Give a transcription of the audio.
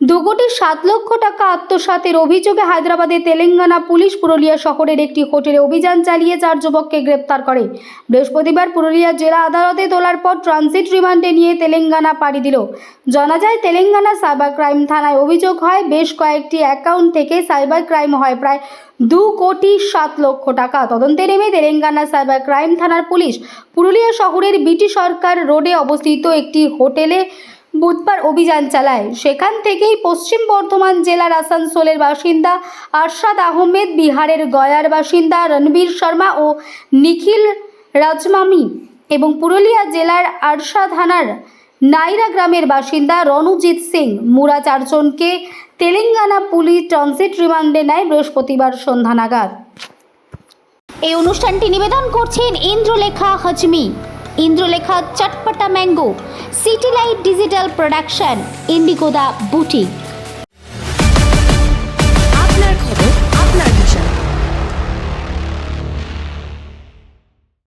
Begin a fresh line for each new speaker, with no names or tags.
দু কোটি সাত লক্ষ টাকা আত্মসাতের অভিযোগে হায়দ্রাবাদে তেলেঙ্গানা পুলিশ পুরুলিয়া শহরের একটি হোটেলে অভিযান চালিয়ে চার যুবককে গ্রেপ্তার করে। বৃহস্পতিবার পুরুলিয়া জেলা আদালতে তোলার পর ট্রানজিট রিমান্ডে নিয়ে তেলেঙ্গানা পাড়ি দিল। জানা যায়, তেলেঙ্গানা সাইবার ক্রাইম থানায় অভিযোগ হয়, বেশ কয়েকটি অ্যাকাউন্ট থেকে সাইবার ক্রাইম হয় প্রায় দু কোটি সাত লক্ষ টাকা। তদন্তে নেমে তেলেঙ্গানা সাইবার ক্রাইম থানার পুলিশ পুরুলিয়া শহরের বিটি সরকার রোডে অবস্থিত একটি হোটেলে বুধবার অভিযান চালায়। সেখান থেকেই পশ্চিম বর্ধমান জেলার আসানসোলের বাসিন্দা আরশাদ আহমেদ, বিহারের গয়ার বাসিন্দা রণবীর শর্মা ও নিখিল রাজমামি এবং পুরুলিয়া জেলার আরশা থানার নাইরা গ্রামের বাসিন্দা রণজিৎ সিং। মুরা চারজনকে তেলেঙ্গানা পুলিশ ট্রানজিট রিমান্ডে নেয় বৃহস্পতিবার সন্ধ্যা নাগাদ। এই অনুষ্ঠানটি নিবেদন করছেন Indralekha হজমি। Indralekha চটপটা mango city light digital production ইন্ডিগোদা boutique.